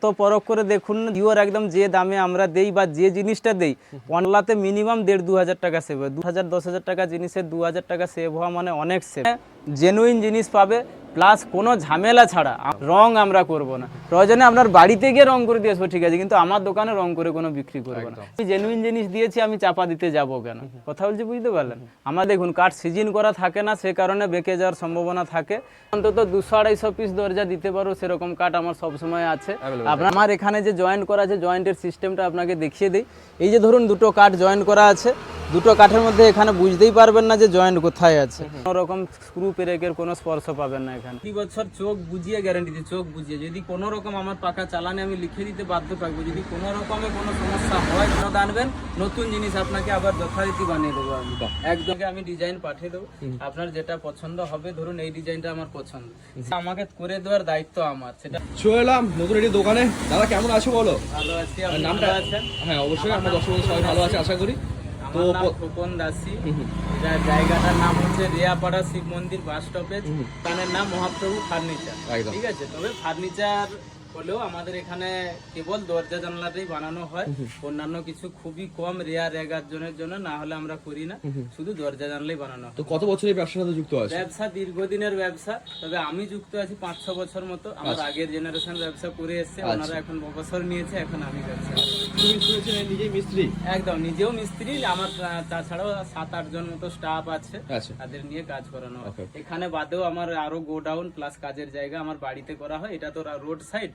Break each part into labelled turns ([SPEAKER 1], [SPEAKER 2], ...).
[SPEAKER 1] শত পরখ করে দেখুন জিওর একদম যে দামে আমরা দেই বা যে জিনিসটা দেই, অনলাতে মিনিমাম দেড় দু হাজার টাকা সেভ হয়। দু হাজার দশ হাজার টাকা জিনিসের দু হাজার টাকা সেভ হওয়া মানে অনেক সেভ জেনুইন জিনিস পাবে প্লাস কোনো ঝামেলা ছাড়া রং আমরা করব না। প্রয়োজনে আপনার বাড়িতে গিয়ে রং করে দিয়ে আসব ঠিক আছে কিন্তু আমার দোকানে রং করে কোনো বিক্রি করব না। আমি জেনুইন জিনিস দিয়েছি আমি চাপা দিতে যাব কেন? কথা বলছি বুঝতে পারলেন? আমার দেখুন কাঠ সিজন করা থাকে না সে কারণে বেঁকে যাওয়ার সম্ভাবনা থাকে। অন্তত দুশো আড়াইশো পিস দরজা দিতে পারো সেরকম কাঠ আমার সবসময় আছে। আপনার আমার এখানে যে জয়েন্ট করা আছে জয়েন্টের সিস্টেমটা আপনাকে দেখিয়ে দিই। এই যে ধরুন দুটো কাঠ জয়েন্ট করা আছে। দুটো কাঠের মধ্যে এখানে বুঝতেই পারবেন না যে জয়েন্ট কোথায় আছে। কোনো রকম স্ক্রু পেরেকের কোনো স্পর্শ পাবেন না এখানে। দুই বছর চোখ বুঝিয়ে গ্যারান্টি দিই চোখ বুঝিয়ে। যদি কোনো রকম আমার পাকা চালানে আমি লিখে দিতে বাধ্য থাকব যদি কোনো রকমে কোনো সমস্যা হয় ফেরত আনবেন নতুন জিনিস আপনাকে আবার যথারীতি বানিয়ে দেবো আমি। একদম। আমি ডিজাইন পাঠিয়ে দেবো। আপনার যেটা পছন্দ হবে ধরুন এই ডিজাইনটা আমার পছন্দ। আমাকে করে দেওয়ার দায়িত্ব আমার সেটা
[SPEAKER 2] চলে এলাম নতুন একটি দোকানে। দাদা কেমন আছো বলো?
[SPEAKER 1] ভালো আছি
[SPEAKER 2] নামটা
[SPEAKER 1] আছেন?
[SPEAKER 2] হ্যাঁ অবশ্যই আমরা দর্শক সবাই ভালো আছে আশা করি। তো
[SPEAKER 1] খোকন দাসী। জায়গাটার নাম হচ্ছে রিয়াপাড়া শিব মন্দির বাস স্টপেজ। নাম মহাপ্রভু ফার্নিচার। ঠিক আছে? তবে ফার্নিচার হলেও আমাদের এখানে কেবল দরজা জানলাটাই বানানো হয়। অন্যান্য কিছু খুবই কম রেয়ার জনের জন্য না হলে আমরা করি না। শুধু দরজা জানলাই বানানো
[SPEAKER 2] তো কত বছর এই ব্যবসার সাথে যুক্ত আছে?
[SPEAKER 1] ব্যবসা দীর্ঘদিনের ব্যবসা তবে আমি যুক্ত আছি পাঁচ ছ বছর মতো। আমার আগের জেনারেশন ব্যবসা করে এসছে ওনারা এখন অবসর নিয়েছে এখন আমি ব্যবসা
[SPEAKER 2] নিজেই মিস্ত্রি?
[SPEAKER 1] একদম নিজেও মিস্ত্রি আমার তাছাড়াও সাত আট জন মতো স্টাফ আছে।
[SPEAKER 2] আচ্ছা।
[SPEAKER 1] তাদের নিয়ে কাজ করানো এখানে বাদেও আমার আরও গোডাউন প্লাস কাজের জায়গা আমার বাড়িতে করা হয়। এটা তো রোড সাইড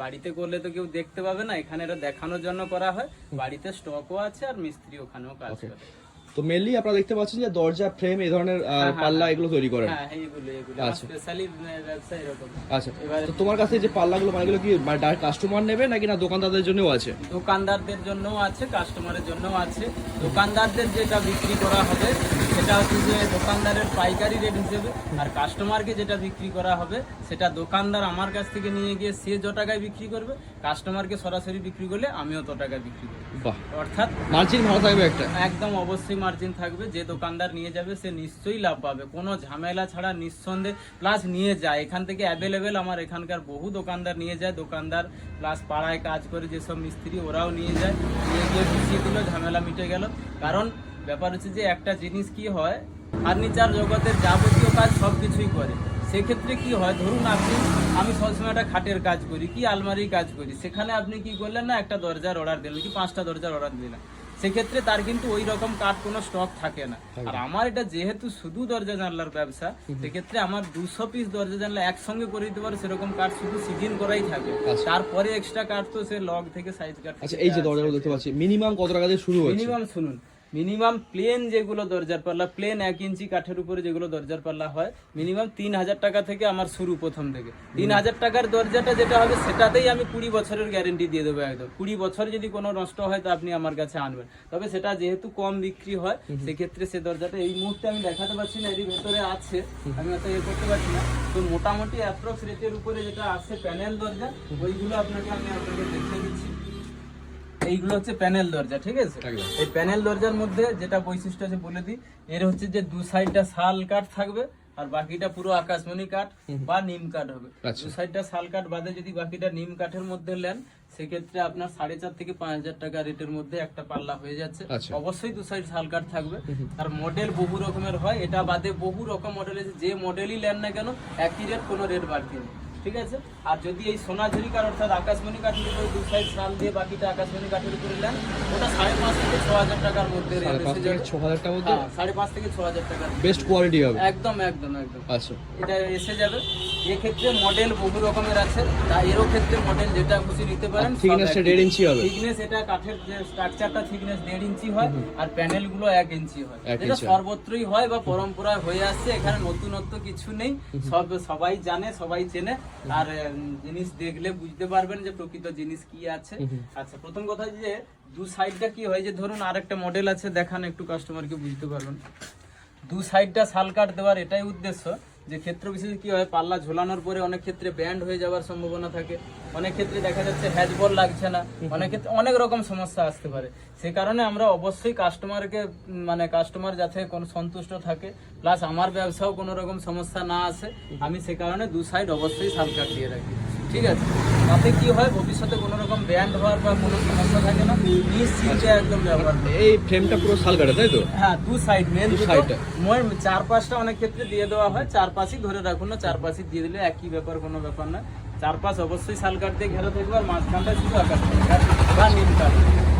[SPEAKER 1] বাড়িতে করলে তো কেউ দেখতে পাবে না এখানে এটা দেখানোর জন্য করা হয়। বাড়িতে স্টকও আছে আর মিস্ত্রি ওখানেও কাজ করে।
[SPEAKER 2] তো মেনলি আপনারা দেখতে পাচ্ছেন যে দরজা ফ্রেম এই ধরনের পাল্লা এগুলো তৈরি করেন।
[SPEAKER 1] হ্যাঁ এইগুলো এগুলো স্পেশালি ব্যবসা এরকম।
[SPEAKER 2] আচ্ছা।
[SPEAKER 1] এবারে
[SPEAKER 2] তো তোমার কাছে যে পাল্লাগুলো মানে এগুলো কি কাস্টমার নেবে নাকি না দোকানদারদের জন্যও আছে?
[SPEAKER 1] দোকানদারদের জন্যও আছে কাস্টমারের জন্যও আছে। দোকানদারদের যেটা বিক্রি করা হবে সেটা হচ্ছে যে দোকানদারের পাইকারি রেট হিসেবে আর কাস্টমারকে যেটা বিক্রি করা হবে সেটা দোকানদার আমার কাছ থেকে নিয়ে গিয়ে সে যত টাকায় বিক্রি করবে কাস্টমারকে সরাসরি বিক্রি করলে আমিও তত টাকায় বিক্রি করব। অর্থাৎ
[SPEAKER 2] মার্জিন ভালো থাকবে একটা?
[SPEAKER 1] একদম অবশ্যই মার্জিন থাকবে যে দোকানদার নিয়ে যাবে সে নিশ্চয়ই লাভ পাবে কোনো ঝামেলা ছাড়া নিঃসন্দেহে প্লাস নিয়ে যায় এখান থেকে অ্যাভেলেবেল আমার এখানকার বহু দোকানদার নিয়ে যায় দোকানদার প্লাস পাড়ায় কাজ করে যেসব মিস্ত্রি ওরাও নিয়ে যায় নিয়ে গিয়ে পিছিয়ে দিল ঝামেলা মিটে গেল কারণ ব্যাপার হচ্ছে যে একটা জিনিস কি হয় ফার্নিচার জগতের যাবতীয় কাজ সব কিছুই করে। সেক্ষেত্রে কি হয় ধরুন আপনি আমি সবসময় একটা খাটের কাজ করি কি আলমারির কাজ করি সেখানে আপনি কি করলেন না একটা দরজার অর্ডার দিলেন কি পাঁচটা দরজার অর্ডার দিলেন? সেক্ষেত্রে তার কিন্তু ওই রকম কাঠ কোনো স্টক থাকে না। আর আমার এটা যেহেতু শুধু দরজা জানলার ব্যবসা সেক্ষেত্রে আমার দুশো পিস দরজা জানলা একসঙ্গে করে দিতে পারে সেরকম কাঠ শুধু সিজন করাই থাকে। তারপরে এক্সট্রা কাঠ তো সে লগ থেকে সাইজ কাঠ
[SPEAKER 2] আচ্ছা এই যে দরজাগুলো দেখতে পাচ্ছি মিনিমাম কত টাকা দিয়ে শুরু হচ্ছে?
[SPEAKER 1] মিনিমাম শুনুন মিনিমাম প্লেন যেগুলো দরজার পাল্লা প্লেন এক ইঞ্চি কাঠের উপরে যেগুলো দরজার পাল্লা হয় মিনিমাম তিন হাজার টাকা থেকে আমার শুরু প্রথম থেকে। তিন হাজার টাকার দরজাটা যেটা হবে সেটাতেই আমি কুড়ি বছরের গ্যারেন্টি দিয়ে দেবো একদম। কুড়ি বছর যদি কোনো নষ্ট হয় তো আপনি আমার কাছে আনবেন। তবে সেটা যেহেতু কম বিক্রি হয় সেক্ষেত্রে সে দরজাটা এই মুহূর্তে আমি দেখাতে পারছি না এর ভেতরে আছে। আমি অত ইয়ে করতে পারছি না। তো মোটামুটি অ্যাপ্রক্স রেটের উপরে যেটা আছে প্যানেল দরজা ওইগুলো আপনাকে আমি আপনাকে দিচ্ছি। এইগুলো হচ্ছে প্যানেল দরজা ঠিক আছে? এই প্যানেল দরজার মধ্যে যেটা বৈশিষ্ট্য আছে বলে দিই এর হচ্ছে যে দু সাইডটা শাল কাঠ থাকবে আর বাকিটা পুরো আকাশমণি কাঠ বা নিম কাঠ হবে।
[SPEAKER 2] আচ্ছা।
[SPEAKER 1] দু সাইডটা শাল কাঠ বাদে যদি বাকিটা নিম কাঠের মধ্যে নেন সেক্ষেত্রে আপনার সাড়ে চার থেকে পাঁচ হাজার টাকা রেটের মধ্যে একটা পাল্লা হয়ে যাচ্ছে।
[SPEAKER 2] আচ্ছা।
[SPEAKER 1] অবশ্যই দু সাইড শাল কাঠ থাকবে। আর মডেল বহু রকমের হয় এটা বাদে বহু রকম মডেল আছে যে মডেলই নেন না কেন একই রেট কোনো রেট বাড়তি নেই। ঠিক আছে? আর যদি এই সোনাঝুরি কাঠ অর্থাৎ আকাশমণি কাঠের উপরে দু সাইড শাল দিয়ে বাকিটা আকাশমণি কাঠের উপরে নেন ওটা সাড়ে পাঁচ থেকে ছ হাজার টাকার মধ্যে
[SPEAKER 2] ছ হাজার টাকার মধ্যে?
[SPEAKER 1] হ্যাঁ, সাড়ে পাঁচ থেকে ছ হাজার টাকার।
[SPEAKER 2] বেস্ট কোয়ালিটি হবে।
[SPEAKER 1] একদম একদম একদম।
[SPEAKER 2] আচ্ছা।
[SPEAKER 1] এটা এসে যাবে। এক্ষেত্রে মডেল বহু রকমের আছে। তা এরও ক্ষেত্রে মডেল যেটা খুশি নিতে পারেন
[SPEAKER 2] থিকনেসটা দেড় ইঞ্চি হবে।
[SPEAKER 1] থিকনেস এটা কাঠের যে স্ট্রাকচারটা থিকনেস দেড় ইঞ্চি হয় আর প্যানেলগুলো এক ইঞ্চি হয়।
[SPEAKER 2] এক
[SPEAKER 1] যেটা সর্বত্রই হয় বা পরম্পরায় হয়ে আসছে। এখানে নতুনত্ব কিছু নেই। সব সবাই জানে সবাই চেনে। আর জিনিস দেখলে বুঝতে পারবেন যে প্রকৃত জিনিস কি আছে। আচ্ছা প্রথম কথা যে দু সাইডটা কি হয় যে ধরুন আরেকটা মডেল আছে দেখান একটু কাস্টমারকে বুঝতে পারবেন দু সাইডটা শাল কাট দেওয়ার এটাই উদ্দেশ্য। যে ক্ষেত্র বিশেষে কী হয়, পাল্লা ঝোলানোর পরে অনেক ক্ষেত্রে ব্যান্ড হয়ে যাওয়ার সম্ভাবনা থাকে। অনেক ক্ষেত্রে দেখা যাচ্ছে হ্যাজবল লাগছে না। অনেক ক্ষেত্রে অনেক রকম সমস্যা আসতে পারে। সে কারণে আমরা অবশ্যই কাস্টমারকে মানে কাস্টমার যাতে কোনো সন্তুষ্ট থাকে প্লাস আমার ব্যবসাও কোনো রকম সমস্যা না আসে। আমি সে কারণে দু সাইড অবশ্যই সাল কাটিয়ে রাখি। ঠিক আছে? তাতে কি হয়? ভবিষ্যতে কোনো রকম ব্যান্ড হওয়ার বা কোনো সমস্যা থাকে না? নিশ্চিন্তে একদম ব্যবহার
[SPEAKER 2] এই ফ্রেমটা পুরো শাল কাটা তাই তো?
[SPEAKER 1] হ্যাঁ দু সাইড মেন
[SPEAKER 2] এ।
[SPEAKER 1] মই চার পাঁচটা অনেক ক্ষেত্রে দিয়ে দেওয়া হয়। চার পাশই ধরে রাখুন না চার পাশই দিয়ে দিলে একই ব্যাপার কোনো ব্যাপার না। চার পাঁচ অবশ্যই শাল কাটতে দিয়ে ঘেরা থাকবে আর মাঝখানটা শুধু আকাশ বা নীল কাঠ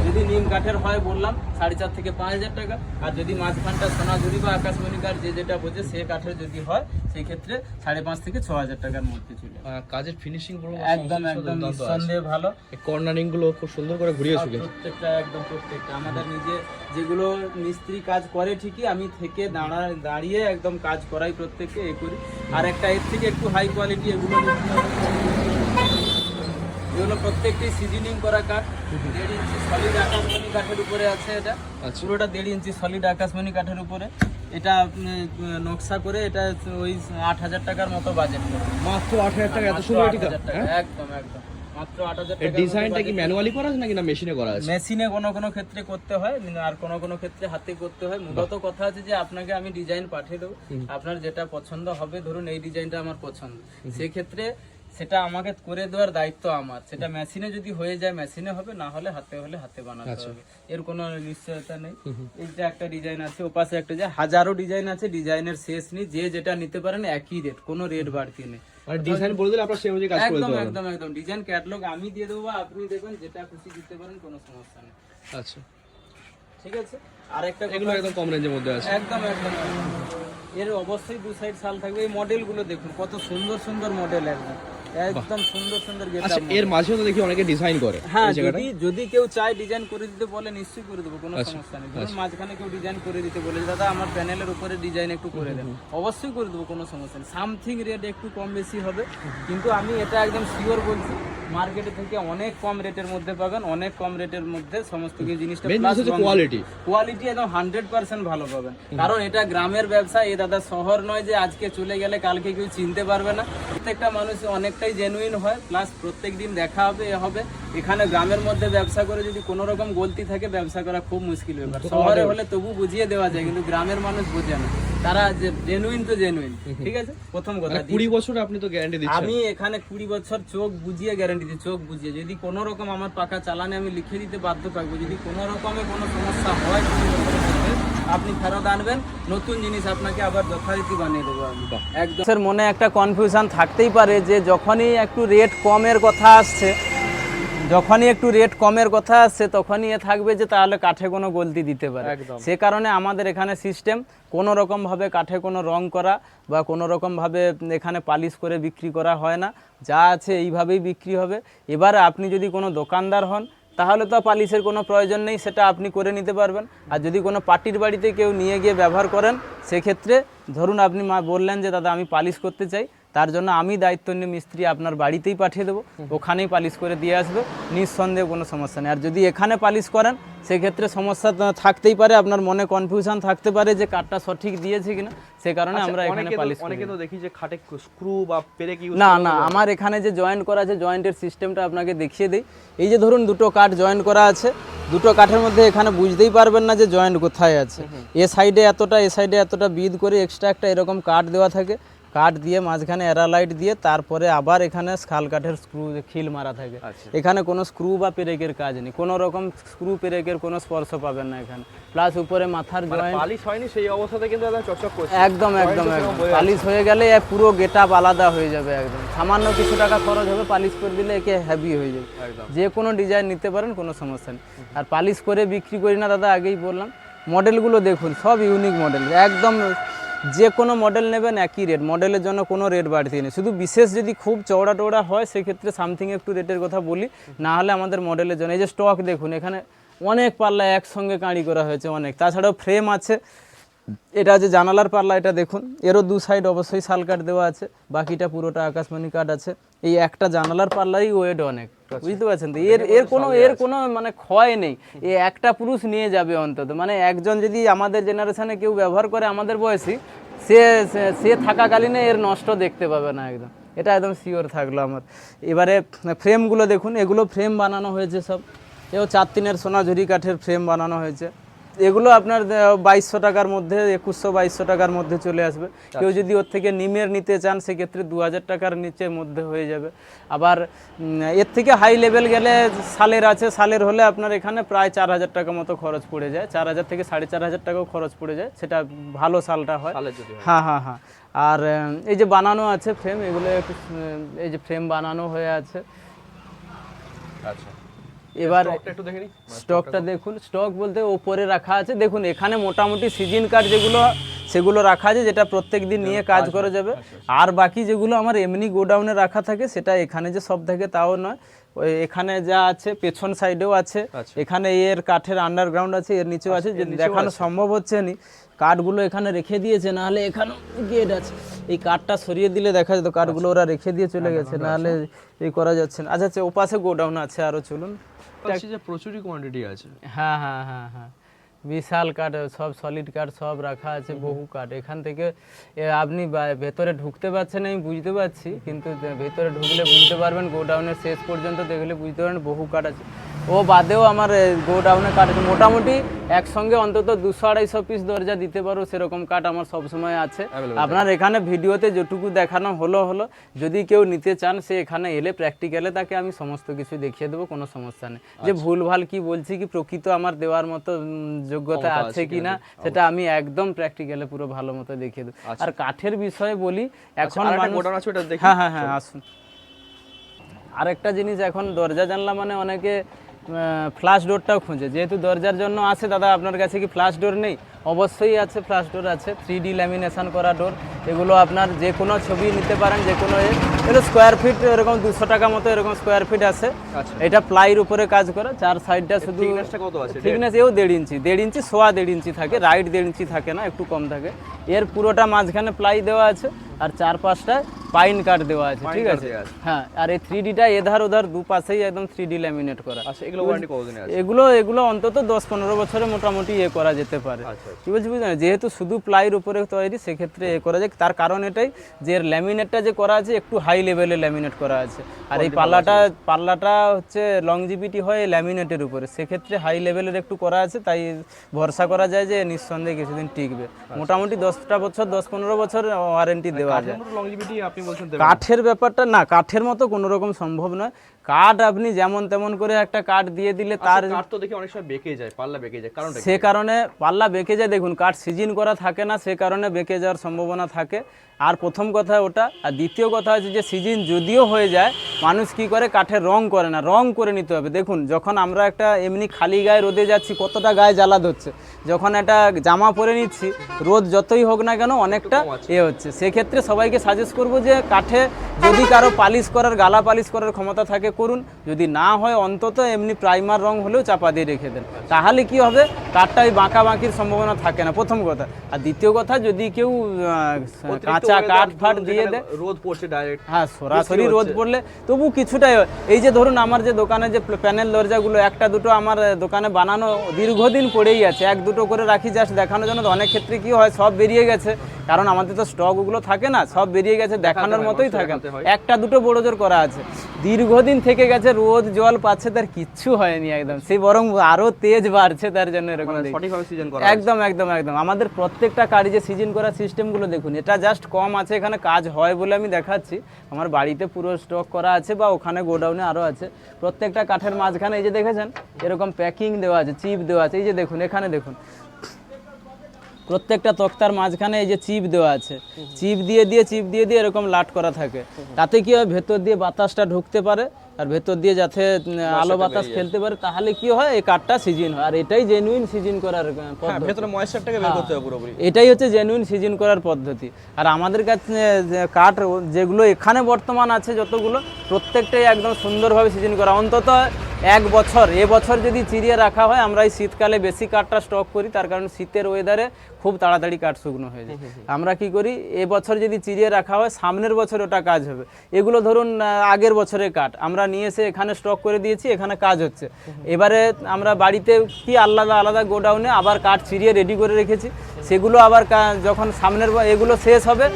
[SPEAKER 1] যদি নিম কাঠের হয় বললাম সাড়ে চার থেকে পাঁচ হাজার টাকা। আর যদি মাঝখানটা সোনাঝুরি বা আকাশমণি কাঠ যে যেটা বোঝে সে কাঠের যদি হয় সেই ক্ষেত্রে সাড়ে পাঁচ থেকে ছ হাজার টাকার মধ্যে চলে।
[SPEAKER 2] কাজের ফিনিশিং
[SPEAKER 1] একদম একদম নিঃসন্দেহে ভালো।
[SPEAKER 2] কর্নারিংগুলো খুব সুন্দর করে ঘুরিয়ে
[SPEAKER 1] প্রত্যেকটা একদম প্রত্যেকটা। আমাদের নিজে যেগুলো মিস্ত্রি কাজ করে ঠিকই আমি থেকে দাঁড়া দাঁড়িয়ে একদম কাজ করাই প্রত্যেককে এ করি। আর একটা এর থেকে একটু হাই কোয়ালিটি এগুলো এগুলো প্রত্যেকটি সিজনিং করা কাঠ। দেড় ইঞ্চি সলিড আকাশমণি কাঠের উপরে আছে এটা।
[SPEAKER 2] আচ্ছা।
[SPEAKER 1] পুরোটা দেড় ইঞ্চি সলিড আকাশমণি কাঠের উপরে। এটা নকশা করে এটা ওই আট হাজার টাকার মতো বাজেট
[SPEAKER 2] মাত্র আট হাজার টাকা এত সুন্দর
[SPEAKER 1] 8,000 টাকা,
[SPEAKER 2] হ্যাঁ?
[SPEAKER 1] একদম একদম। মাত্র আট হাজার টাকা
[SPEAKER 2] ডিজাইনটা কি ম্যানুয়ালি করা আছে নাকি না মেশিনে করা আছে?
[SPEAKER 1] মেশিনে কোনো কোনো ক্ষেত্রে করতে হয় আর কোনো কোনো ক্ষেত্রে হাতে করতে হয়। মূলত কথা আছে যে আপনাকে আমি ডিজাইন পাঠিয়ে দেবো। আপনার যেটা পছন্দ হবে ধরুন এই ডিজাইনটা আমার পছন্দ। সেক্ষেত্রে সেটা আমাকে করে দেওয়ার দায়িত্ব আমার। সেটা মেশিনে যদি হয়ে যায় মেশিনে হবে না হলে হাতে হলে হাতে বানাতে
[SPEAKER 2] আচ্ছা।
[SPEAKER 1] হবে। এর কোনো নিশ্চয়তা নেই। এইটা একটা ডিজাইন আছে ওপাশে একটা যে হাজারো ডিজাইন আছে ডিজাইনের শেষ নেই। যে যেটা নিতে পারেন একই রেট কোনো রেট বাড়তি নেই।
[SPEAKER 2] ডিজাইন বলে দিলে আপনার সেই অনুযায়ী কাজ করে
[SPEAKER 1] একদম একদম একদম। ডিজাইন ক্যাটালগ আমি দিয়ে দেবো আপনি যেটা খুশি দিতে পারেন কোনো সমস্যা নেই।
[SPEAKER 2] আচ্ছা।
[SPEAKER 1] ঠিক আছে? আর একটা
[SPEAKER 2] এগুলো একদম কম রেঞ্জের মধ্যে আছে।
[SPEAKER 1] একদম একদম একদম। এর অবশ্যই দু সাইড শাল থাকবে। এই মডেলগুলো দেখুন কত সুন্দর সুন্দর মডেল একদম। একদম সুন্দর সুন্দর গেট
[SPEAKER 2] আচ্ছা এর মাঝেও তো দেখি অনেকে ডিজাইন করে
[SPEAKER 1] হ্যাঁ যদি যদি কেউ চায় ডিজাইন করে দিতে বলে নিশ্চয়ই করে দেবো কোনো
[SPEAKER 2] আচ্ছা,
[SPEAKER 1] সমস্যা নেই। ধরুন মাঝখানে কেউ ডিজাইন করে দিতে বলে দাদা আমার প্যানেলের উপরে ডিজাইন একটু করে দেন। অবশ্যই করে দেবো কোনো সমস্যা নেই। সামথিং রেট একটু কম বেশি হবে। কিন্তু আমি এটা একদম শিওর বলছি মার্কেটে থেকে অনেক কম রেটের মধ্যে পাবেন অনেক কম রেটের মধ্যে সমস্ত কিছু জিনিসটা
[SPEAKER 2] কোয়ালিটি
[SPEAKER 1] কোয়ালিটি একদম হান্ড্রেড পার্সেন্ট ভালো পাবেন। কারণ এটা গ্রামের ব্যবসা এ দাদা শহর নয় যে আজকে চলে গেলে কালকে কেউ চিনতে পারবে না। প্রত্যেকটা মানুষ অনেকটাই জেনুইন হয় প্লাস প্রত্যেক দিন দেখা হবে এ হবে। এখানে গ্রামের মধ্যে ব্যবসা করে যদি কোনো রকম গলতি থাকে ব্যবসা করা খুব মুশকিল ব্যাপার। শহরে হলে তবু বুঝিয়ে দেওয়া যায় কিন্তু গ্রামের মানুষ বোঝে না। তারা যে জেনুইন তো জেনুইন ঠিক আছে? প্রথম কথা
[SPEAKER 2] মানে কুড়ি বছর আপনি তো গ্যারান্টি দিচ্ছেন।
[SPEAKER 1] আমি এখানে কুড়ি বছর চোখ বুঝিয়ে গ্যারান্টি দিই চোখ বুঝিয়ে। যদি কোনো রকম আমার পাকা চালানে আমি লিখে দিতে বাধ্য থাকব যদি কোনো রকমে কোনো সমস্যা হয় আপনি ফেরত আনবেন নতুন জিনিস আপনাকে আবার যথারীতি বানিয়ে দেবো আমি। একদম। স্যার মনে একটা কনফিউশন থাকতেই পারে যে যখনই একটু রেট কমের কথা আসছে যখনই একটু রেট কমের কথা আসছে তখনই এ থাকবে যে তাহলে কাঠে কোনো গলতি দিতে পারে। সে কারণে আমাদের এখানে সিস্টেম কোনো রকমভাবে কাঠে কোনো রং করা বা কোনো রকমভাবে এখানে পালিশ করে বিক্রি করা হয় না। যা আছে এইভাবেই বিক্রি হবে। এবারে আপনি যদি কোনো দোকানদার হন তাহলে তো পালিশের কোনো প্রয়োজন নেই সেটা আপনি করে নিতে পারবেন। আর যদি কোনো পার্টির বাড়িতে কেউ নিয়ে গিয়ে ব্যবহার করেন সেক্ষেত্রে ধরুন আপনি মা বললেন যে দাদা আমি পালিশ করতে চাই। তার জন্য আমি দায়িত্ব নিয়ে মিস্ত্রি আপনার বাড়িতেই পাঠিয়ে দেবো। ওখানেই পালিশ করে দিয়ে আসবে। নিঃসন্দেহে কোনো সমস্যা নেই। আর যদি এখানে পালিশ করেন সেক্ষেত্রে সমস্যা থাকতেই পারে। আপনার মনে কনফিউশন থাকতে পারে যে কাঠটা সঠিক দিয়েছে কিনা। সে কারণে আমরা এখানে পালিশ
[SPEAKER 2] অনেকে তো দেখি যে খাটে স্ক্রু বা পেরেক ইউজ
[SPEAKER 1] না না আমার এখানে যে জয়েন্ট করা আছে জয়েন্টের সিস্টেমটা আপনাকে দেখিয়ে দিই। এই যে ধরুন দুটো কাঠ জয়েন্ট করা আছে। দুটো কাঠের মধ্যে এখানে বুঝতেই পারবেন না যে জয়েন্ট কোথায় আছে। এ সাইডে এতটা এ সাইডে এতটা বিদ করে এক্সট্রা একটা এরকম কাঠ দেওয়া থাকে। কাঠ দিয়ে মাঝখানে এরালাইট দিয়ে তারপরে আবার এখানে শাল কাঠের স্ক্রু খিল মারা থাকে।
[SPEAKER 2] আচ্ছা।
[SPEAKER 1] এখানে কোনো স্ক্রু বা পেরেকের কাজ নেই। কোনো রকম স্ক্রু পেরেকের কোনো স্পর্শ পাবেন না এখানে। প্লাস উপরে মাথার জয়েন্ট
[SPEAKER 2] পালিশ হয়নি সেই অবস্থাতে কিন্তু একদম
[SPEAKER 1] একদম একদম। পালিশ হয়ে গেলে পুরো গেটআপ আলাদা হয়ে যাবে একদম। সামান্য কিছু টাকা খরচ হবে পালিশ করে দিলে একে হেভি হয়ে যাবে।
[SPEAKER 2] একদম।
[SPEAKER 1] যে কোনো ডিজাইন নিতে পারেন কোনো সমস্যা নেই। আর পালিশ করে বিক্রি করি না দাদা আগেই বললাম। মডেলগুলো দেখুন সব ইউনিক মডেল একদম যে কোনো মডেল নেবেন একই রেট মডেলের জন্য কোনো রেট বাড়তি নেই। শুধু বিশেষ যদি খুব চওড়া টোড়া হয়, সেক্ষেত্রে সামথিং একটু রেটের কথা বলি। না হলে আমাদের মডেলের জন্য, এই যে স্টক দেখুন, এখানে অনেক পাল্লা একসঙ্গে কাঁড়ি করা হয়েছে অনেক। তাছাড়াও ফ্রেম আছে এটা যে জানালার পাল্লা এটা দেখুন। এরও দু সাইড অবশ্যই শাল কাঠ দেওয়া আছে। বাকিটা পুরোটা আকাশমণি কাঠ আছে। এই একটা জানালার পাল্লাই ওয়েট অনেক। বুঝতে পারছেন তো? এর এর কোনো এর কোনো মানে ক্ষয় নেই। এই একটা পুরুষ নিয়ে যাবে অন্তত। মানে একজন যদি আমাদের জেনারেশনে কেউ ব্যবহার করে আমাদের বয়সী সে সে- সে থাকাকালীনে এর নষ্ট দেখতে পাবে না একদম। এটা একদম শিওর থাকল আমার। এবারে ফ্রেমগুলো দেখুন। এগুলো ফ্রেম বানানো হয়েছে সব। এও চার তিনের সোনাঝুরি কাঠের ফ্রেম বানানো হয়েছে। এগুলো আপনার বাইশশো টাকার মধ্যে একুশশো বাইশশো টাকার মধ্যে চলে আসবে। কেউ যদি ওর থেকে নিমের নিতে চান সেক্ষেত্রে দু হাজার টাকার নিচের মধ্যে হয়ে যাবে। আবার এর থেকে হাই লেভেল গেলে সালের আছে সালের হলে আপনার এখানে প্রায় চার হাজার টাকা মতো খরচ পড়ে যায়। চার হাজার থেকে সাড়ে চার হাজার টাকাও খরচ পড়ে যায়। সেটা ভালো সালটা হয়।
[SPEAKER 2] হ্যাঁ।
[SPEAKER 1] হ্যাঁ হ্যাঁ আর এই যে বানানো আছে ফ্রেম এগুলো এই যে ফ্রেম বানানো হয়ে আছে।
[SPEAKER 2] আচ্ছা।
[SPEAKER 1] এবার
[SPEAKER 2] স্টকটা
[SPEAKER 1] দেখুন স্টক বলতে ওপরে রাখা আছে। দেখুন এখানে মোটামুটি সিজন কার্ড যেগুলো সেগুলো রাখা আছে যেটা প্রত্যেক দিন নিয়ে কাজ করা যাবে। আর বাকি যেগুলো আমার এমনি গোডাউনে রাখা থাকে সেটা এখানে যে সব থাকে তাও নয়। ওই এখানে যা আছে পেছন সাইডেও আছে।
[SPEAKER 2] আচ্ছা।
[SPEAKER 1] এখানে এর কাঠের আন্ডারগ্রাউন্ড আছে এর নিচেও আছে দেখানো সম্ভব হচ্ছে না। কাঠগুলো এখানে রেখে দিয়েছে নাহলে এখানে গেট আছে। এই কাঠটা সরিয়ে দিলে দেখা যেত কাঠগুলো ওরা রেখে দিয়ে চলে গেছে নাহলে এই করা যাচ্ছে না। আচ্ছা আচ্ছা ওপাশে গোডাউন আছে আরও চলুন।
[SPEAKER 2] যে প্রচুরই কোয়ান্টিটি আছে।
[SPEAKER 1] হ্যাঁ হ্যাঁ হ্যাঁ হ্যাঁ। বিশাল কাঠ সব সলিড কাঠ সব রাখা আছে বহু কাঠ। এখান থেকে আপনি ভেতরে ঢুকতে পারছেন আমি বুঝতে পারছি কিন্তু ভেতরে ঢুকলে বুঝতে পারবেন গোডাউনের শেষ পর্যন্ত দেখলে বুঝতে পারবেন বহু কাঠ আছে। ও বাদেও আমার গোডাউনে কাঠ আছে। মোটামুটি একসঙ্গে অন্তত দুশো আড়াইশো পিস দরজা দিতে পারো সেরকম কাঠ আমার সবসময় আছে। আপনার এখানে ভিডিওতে যেটুকু দেখানো হলো হলো। যদি কেউ নিতে চান সে এখানে এলে প্র্যাকটিক্যালে তাকে আমি সমস্ত কিছু দেখিয়ে দেবো কোনো সমস্যা নেই। যে ভুলভাল কি বলছি কি প্রকৃত আমার দেওয়ার মতো যোগ্যতা আছে কিনা সেটা আমি একদম প্র্যাকটিক্যালে পুরো ভালো মতো দেখিয়ে দেবো। আর কাঠের বিষয়ে বলি এখন
[SPEAKER 2] ওটা দেখি।
[SPEAKER 1] হ্যাঁ হ্যাঁ হ্যাঁ আসুন। আরেকটা জিনিস এখন দরজা জানলা মানে অনেকে ফ্লাশ ডোরটাও খুঁজে। যেহেতু দরজার জন্য আছে দাদা আপনার কাছে কি ফ্লাশ ডোর নেই? অবশ্যই আছে ফ্লাশ ডোর আছে। থ্রি ডি ল্যামিনেশন করা ডোর এগুলো আপনার যে কোনো ছবি নিতে পারেন যে কোনো এগুলো স্কোয়ার ফিট এরকম দুশো টাকা মতো এরকম স্কোয়ার ফিট আছে।
[SPEAKER 2] আচ্ছা।
[SPEAKER 1] এটা প্লাইয়ের উপরে কাজ করে চার সাইডটা শুধু থিকনেস এও দেড় ইঞ্চি। দেড় ইঞ্চি সোয়া দেড় ইঞ্চি থাকে রাইট দেড় ইঞ্চি থাকে না একটু কম থাকে। এর পুরোটা মাঝখানে প্লাই দেওয়া আছে আর চার পাঁচটা পাইন কাঠ দেওয়া আছে ঠিক আছে? হ্যাঁ আর এই থ্রি ডিটা এধার ওধার দুপাশেই একদম থ্রি ডি ল্যামিনেট করা।
[SPEAKER 2] আচ্ছা এগুলো ওয়ারেন্টি কতদিনে আছে?
[SPEAKER 1] এগুলো এগুলো অন্তত দশ পনেরো বছরে মোটামুটি এ করা যেতে পারে।
[SPEAKER 2] আচ্ছা,
[SPEAKER 1] কি বলছি বুঝলেন? যেহেতু শুধু প্লাইয়ের উপরে তৈরি সেক্ষেত্রে এ করা যায় তার কারণ এটাই যে এর ল্যামিনেটটা যে করা আছে একটু হাই লেভেলে ল্যামিনেট করা আছে। আর এই পাল্লাটা পাল্লাটা হচ্ছে লংজিবিটি হয় ল্যামিনেটের উপরে। সেক্ষেত্রে হাই লেভেলের একটু করা আছে তাই ভরসা করা যায় যে নিঃসন্দেহে কিছুদিন টিকবে।
[SPEAKER 2] আচ্ছা।
[SPEAKER 1] মোটামুটি দশটা বছর দশ পনেরো বছর ওয়ারেন্টি দেওয়া যায়। কাঠের ব্যাপারটা না কাঠের মতো কোনো রকম সম্ভব নয়। কাঠ আপনি যেমন তেমন করে একটা কাঠ দিয়ে দিলে তার
[SPEAKER 2] কাঠ তো দেখি অনেক সময় বেঁকে যায় পাল্লা বেঁকে যায় কারণটা কি?
[SPEAKER 1] সে কারণে পাল্লা বেঁকে যায় দেখুন কাঠ সিজন করা থাকে না সে কারণে বেঁকে যাওয়ার সম্ভাবনা থাকে। আর প্রথম কথা ওটা আর দ্বিতীয় কথা হচ্ছে যে সিজন যদিও হয়ে যায় মানুষ কি করে? কাঠে রং করে না রং করে নিতে হবে। দেখুন যখন আমরা একটা এমনি খালি গায়ে রোদে যাচ্ছি কতটা গায়ে জ্বালা ধরছে। যখন একটা জামা পরে নিচ্ছি রোদ যতই হোক না কেন অনেকটা এ হচ্ছে। সেক্ষেত্রে সবাইকে সাজেস্ট করব যে কাঠে যদি কারও পালিশ করার গালা পালিশ করার ক্ষমতা থাকে করুন। যদি না হয় অন্তত এমনি প্রাইমার রং হলেও চাপা দিয়ে রেখে দেন। তাহলে কি হবে? কাঠটা ওই বাঁকা বাঁকির সম্ভাবনা থাকে না প্রথম কথা। আর দ্বিতীয় কথা যদি কেউ কাঁচা কাঠ ফাট দিয়ে দেয়।
[SPEAKER 2] রোদ পড়ছে ডাইরেক্ট
[SPEAKER 1] হ্যাঁ সরাসরি রোদ পড়লে তবু কিছুটাই হয়। এই যে ধরুন আমার যে দোকানে যে প্যানেল দরজাগুলো একটা দুটো আমার দোকানে বানানো দীর্ঘদিন পড়েই আছে। এক দুটো করে রাখি জাস্ট দেখানোর জন্য তো অনেক ক্ষেত্রে কি হয় সব বেরিয়ে গেছে। কারণ আমাদের তো স্টক ওগুলো থাকে না সব বেরিয়ে গেছে দেখানোর মতোই থাকে। একটা দুটো বড় জোর করা আছে। দীর্ঘদিন থেকে গেছে রোদ জল পাচ্ছে তার কিচ্ছু হয়নি একদম। সেই বরং আরও তেজ বাড়ছে তার জন্য এরকম।
[SPEAKER 2] সঠিকভাবে সিজন করা
[SPEAKER 1] একদম একদম একদম। আমাদের প্রত্যেকটা কারি যে সিজন করা সিস্টেমগুলো দেখুন এটা জাস্ট কম আছে এখানে কাজ হয় বলে আমি দেখাচ্ছি। আমার বাড়িতে পুরো স্টক করা আছে বা ওখানে গোডাউনে আরও আছে। প্রত্যেকটা কাঠের মাঝখানে এই যে দেখেছেন এরকম প্যাকিং দেওয়া আছে চিপ দেওয়া আছে। এই যে দেখুন এখানে দেখুন। প্রত্যেকটা তক্তার মাঝখানে এই যে চিপ দেওয়া আছে। চিপ দিয়ে দিয়ে চিপ দিয়ে দিয়ে এরকম লাট করা থাকে। তাতে কি হয় ভেতর দিয়ে বাতাসটা ঢুকতে পারে আর ভেতর দিয়ে যাতে আলো বাতাস খেলতে পারে তাহলে কি হয় এই কাঠটা সিজন হয়। আর এটাই জেনুইন সিজন করার
[SPEAKER 2] হ্যাঁ ভেতরে ময়েশ্চারটাকে বের করতে হবে পুরোপুরি।
[SPEAKER 1] এটাই হচ্ছে জেনুইন সিজন করার পদ্ধতি। আর আমাদের কাছে কাঠ যেগুলো এখানে বর্তমান আছে যতগুলো প্রত্যেকটাই একদম সুন্দরভাবে সিজন করা। অন্তত এক বছর এ বছর যদি চিরিয়ে রাখা হয় আমরা এই শীতকালে বেশি কাঠটা স্টক করি তার কারণ শীতের ওয়েদারে খুব তাড়াতাড়ি কাঠ শুকনো হয়ে যায়। আমরা কি করি এ বছর যদি চিরিয়ে রাখা হয় সামনের বছর ওটা কাজ হবে। এগুলো ধরুন আগের বছরের কাঠ। আমরা নিয়ে এসে এখানে স্টক করে দিয়েছি এখানে কাজ হচ্ছে। এবারে আমরা বাড়িতে কি আলাদা আলাদা গোডাউনে আবার কাঠ চিরিয়ে রেডি করে রেখেছি সেগুলো আবার যখন সামনের এগুলো শেষ হবে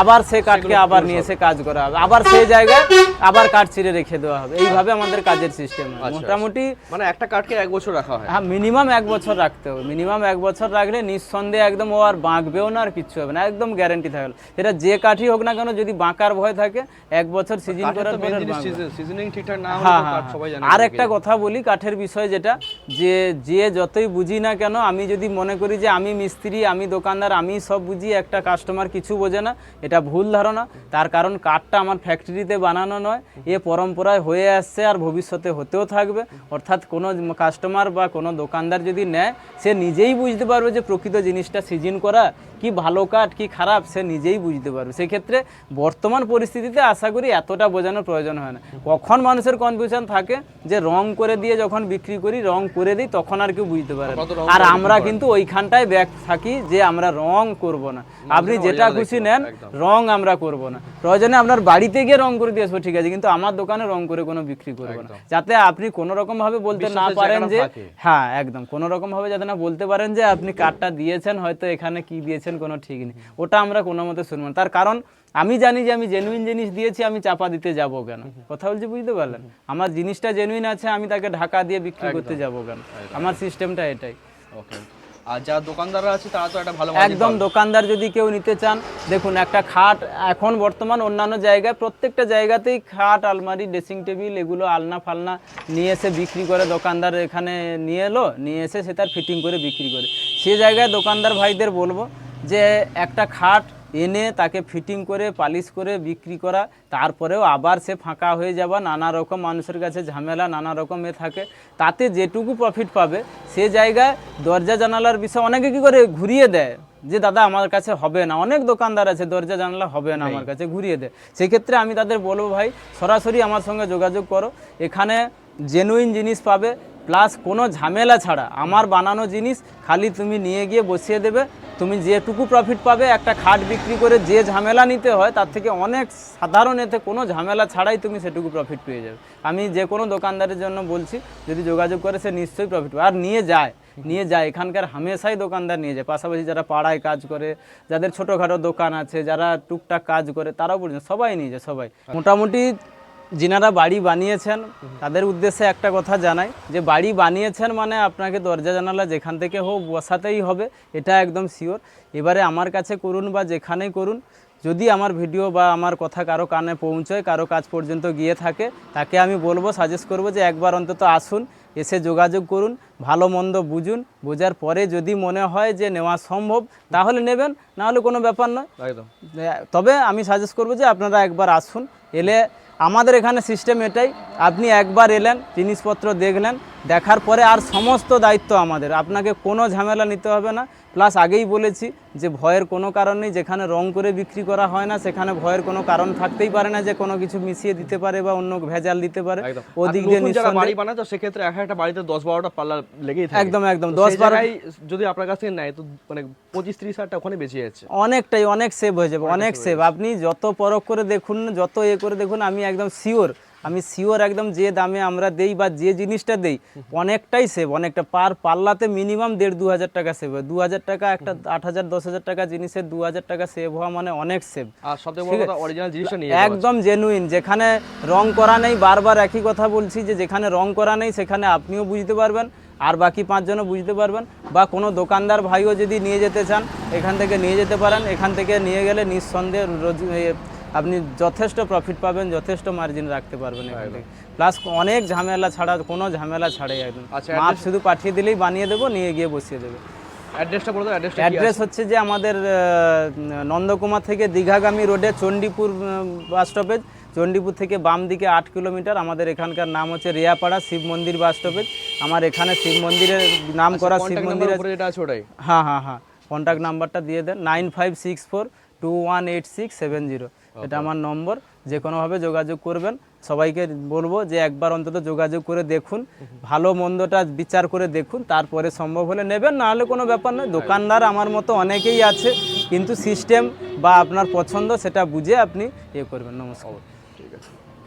[SPEAKER 1] আবার সে কাঠকে আবার নিয়ে এসে কাজ করা হবে। আবার সেই জায়গায় আবার কাঠ ছিঁড়ে রেখে দেওয়া হবে। এইভাবে আমাদের কাজের সিস্টেম
[SPEAKER 2] আচ্ছা।
[SPEAKER 1] মোটামুটি
[SPEAKER 2] মানে একটা কাঠকে এক বছর রাখা হয়।
[SPEAKER 1] হ্যাঁ মিনিমাম এক বছর রাখতে হবে। মিনিমাম এক বছর রাখলে নিঃসন্দেহে একদম ও আর বাঁকবেও না আর কিচ্ছু হবে না। একদম গ্যারেন্টি থাকবে সেটা যে কাঠই হোক না কেন যদি বাঁকার ভয় থাকে এক বছর সিজন করার পরে আর
[SPEAKER 2] সিজনিং ঠিকঠাক না
[SPEAKER 1] হ্যাঁ হ্যাঁ।
[SPEAKER 2] সবাই জানে
[SPEAKER 1] আর একটা কথা বলি কাঠের বিষয় যেটা যে যে যতই বুঝি না কেন আমি যদি মনে করি যে আমি মিস্ত্রি আমি দোকানদার আমি সব বুঝি একটা কাস্টমার কিছু বোঝে না এটা ভুল ধারণা। তার কারণ কাঠটা আমার ফ্যাক্টরিতে বানানো নয়, এ পরম্পরায় হয়ে আসছে আর ভবিষ্যতে হতেও থাকবে। অর্থাৎ কোনো কাস্টমার বা কোনো দোকানদার যদি নেয়, সে নিজেই বুঝতে পারবে যে প্রকৃত জিনিসটা সিজিন করা কি ভালো কাঠ কি খারাপ সে নিজেই বুঝতে পারবে। সেক্ষেত্রে বর্তমান পরিস্থিতিতে আশা করি এতটা বোঝানোর প্রয়োজন হয় না। কখন মানুষের কনফিউশন থাকে যে রং করে দিয়ে যখন বিক্রি করি রং করে দিই তখন আর কেউ বুঝতে পারে আর আমরা কিন্তু ওইখানটায় ব্যাক থাকি যে আমরা রং করব না। আপনি যেটা খুশি নেন রং আমরা করব না। প্রয়োজনে আপনার বাড়িতে গিয়ে রং করে দিয়ে আসব ঠিক আছে কিন্তু আমার দোকানে রং করে কোনো বিক্রি করব না। যাতে আপনি কোনো রকম ভাবে বলতে না পারেন যে হ্যাঁ একদম। কোনো রকম ভাবে যাতে না বলতে পারেন যে আপনি কার্ডটা দিয়েছেন হয়তো এখানে কি দিয়েছেন কোনো ঠিক নেই। ওটা আমরা কোনো মতে শুনব না। তার কারণ আমি জানি যে আমি জেনুইন জিনিস দিয়েছি আমি চাপা দিতে যাব কেন? কথা বলছি বুঝতে পারলেন? আমার জিনিসটা জেনুইন আছে আমি তাকে ঢাকা দিয়ে বিক্রি করতে যাব কেন? আমার সিস্টেমটা এটাই।
[SPEAKER 2] ওকে আর যারা দোকানদাররা আছে তারা তো একটা ভালো
[SPEAKER 1] একদম দোকানদার যদি কেউ নিতে চান দেখুন একটা খাট এখন বর্তমান অন্যান্য জায়গায় প্রত্যেকটা জায়গাতেই খাট আলমারি ড্রেসিং টেবিল এগুলো আলনা ফালনা নিয়ে এসে বিক্রি করে দোকানদার এখানে নিয়ে এলো নিয়ে এসে সে তার ফিটিং করে বিক্রি করে। সে জায়গায় দোকানদার ভাইদের বলব যে একটা খাট এনে তাকে ফিটিং করে পালিশ করে বিক্রি করা তারপরেও আবার সে ফাঁকা হয়ে যাওয়া নানা রকম মানুষের কাছে ঝামেলা নানা রকম এ থাকে। তাতে যেটুকু প্রফিট পাবে সে জায়গায় দরজা জানালার বিষয় অনেকে কি করে ঘুরিয়ে দেয় যে দাদা আমার কাছে হবে না অনেক দোকানদার আছে দরজা জানলা হবে না আমার কাছে ঘুরিয়ে দেয়। সেক্ষেত্রে আমি তাদের বলব ভাই সরাসরি আমার সঙ্গে যোগাযোগ করো। এখানে জেনুইন জিনিস পাবে প্লাস কোনো ঝামেলা ছাড়া আমার বানানো জিনিস খালি তুমি নিয়ে গিয়ে বসিয়ে দেবে। তুমি যেটুকু প্রফিট পাবে, একটা খাট বিক্রি করে যে ঝামেলা নিতে হয়, তার থেকে অনেক সাধারণ এতে কোনো ঝামেলা ছাড়াই তুমি সেটুকু প্রফিট পেয়ে যাবে। আমি যে কোনো দোকানদারের জন্য বলছি, যদি যোগাযোগ করে সে নিশ্চয়ই প্রফিট পাবে। আর নিয়ে যায় নিয়ে যায়। এখানকার হামেশাই দোকানদার নিয়ে যায়। পাশাপাশি যারা পাড়ায় কাজ করে, যাদের ছোটোখাটো দোকান আছে, যারা টুকটাক কাজ করে, তারাও পর্যন্ত সবাই নিয়ে যায়, সবাই। মোটামুটি যিনারা বাড়ি বানিয়েছেন তাদের উদ্দেশ্যে একটা কথা জানাই যে বাড়ি বানিয়েছেন মানে আপনাকে দরজা জানালা যেখান থেকে হোক বসাতেই হবে এটা একদম শিওর এবারে আমার কাছে করুন বা যেখানেই করুন যদি আমার ভিডিও বা আমার কথা কারও কানে পৌঁছয় কারও কাজ পর্যন্ত গিয়ে থাকে তাকে আমি বলব সাজেস্ট করব যে একবার অন্তত আসুন এসে যোগাযোগ করুন ভালো মন্দ বুঝুন বোঝার পরে যদি মনে হয় যে নেওয়া সম্ভব তাহলে নেবেন নাহলে কোনো ব্যাপার নয়।
[SPEAKER 2] একদম।
[SPEAKER 1] তবে আমি সাজেস্ট করব যে আপনারা একবার আসুন এলে আমাদের এখানে সিস্টেম এটাই। আপনি একবার এলেন, জিনিসপত্র দেখলেন, দেখার পরে আর সমস্ত দায়িত্ব আমাদের। আপনাকে কোনো ঝামেলা নিতে হবে না। প্লাস আগেই বলেছি যে ভয়ের কোনো কারণ নেই যেখানে রং করে বিক্রি করা হয় না সেখানে ভয়ের কোনো কারণ থাকতেই পারে না যে কোনো কিছু মিশিয়ে দিতে পারে বা অন্য ভেজাল দিতে পারে। ওদিক দিয়ে
[SPEAKER 2] যারা বাড়ি বানায় তো সেক্ষেত্রে এক একটা বাড়িতে দশ বারোটা পাল্লা লেগেই থাকে।
[SPEAKER 1] একদম একদম। দশ
[SPEAKER 2] সেই
[SPEAKER 1] বারো
[SPEAKER 2] যদি আপনার কাছ থেকে নেয় তো মানে পঁচিশ ত্রিশ হাজারটা ওখানে বেঁচে যাচ্ছে।
[SPEAKER 1] অনেকটাই অনেক সেভ হয়ে যাবে অনেক সেভ আপনি যত পরখ করে দেখুন যত এ করে দেখুন আমি একদম শিওর আমি শিওর একদম যে দামে আমরা দেই বা যে জিনিসটা দেই অনেকটাই সেভ অনেকটা পার পাল্লাতে মিনিমাম দেড় দু হাজার টাকা সেভ হয়। দু হাজার টাকা একটা আট হাজার দশ হাজার টাকা জিনিসের দু হাজার টাকা সেভ হওয়া মানে অনেক সেভ একদম জেনুইন যেখানে রং করা নেই বারবার একই কথা বলছি যে যেখানে রং করা নেই সেখানে আপনিও বুঝতে পারবেন আর বাকি পাঁচজনও বুঝতে পারবেন বা কোনো দোকানদার ভাইও যদি নিয়ে যেতে চান এখান থেকে নিয়ে যেতে পারেন এখান থেকে নিয়ে গেলে নিঃসন্দেহে রোজ আপনি যথেষ্ট প্রফিট পাবেন যথেষ্ট মার্জিন রাখতে পারবেন এখান থেকে। প্লাস অনেক ঝামেলা ছাড়া কোনো ঝামেলা ছাড়াই একদম।
[SPEAKER 2] আচ্ছা,
[SPEAKER 1] মাপ শুধু পাঠিয়ে দিলেই বানিয়ে দেবো নিয়ে গিয়ে বসিয়ে দেবে।
[SPEAKER 2] অ্যাড্রেসটা বলে
[SPEAKER 1] অ্যাড্রেস হচ্ছে যে আমাদের নন্দকুমার থেকে দীঘাগামী রোডে চণ্ডীপুর বাস স্টপেজ চণ্ডীপুর থেকে বাম দিকে আট কিলোমিটার। আমাদের এখানকার নাম হচ্ছে রিয়াপাড়া শিব মন্দির বাস স্টপেজ আমার এখানে শিব মন্দিরের নাম করা শিব মন্দির হ্যাঁ হ্যাঁ হ্যাঁ। কন্ট্যাক্ট নাম্বারটা দিয়ে দেন। Nine five six four two one eight six seven zero এটা আমার নম্বর। যে কোনোভাবে যোগাযোগ করবেন সবাইকে বলব যে একবার অন্তত যোগাযোগ করে দেখুন ভালো মন্দটা বিচার করে দেখুন তারপরে সম্ভব হলে নেবেন না হলে কোনো ব্যাপার নয়। দোকানদার আমার মতো অনেকেই আছে কিন্তু সিস্টেম বা আপনার পছন্দ সেটা বুঝে আপনি ইয়ে করবেন। নমস্কার।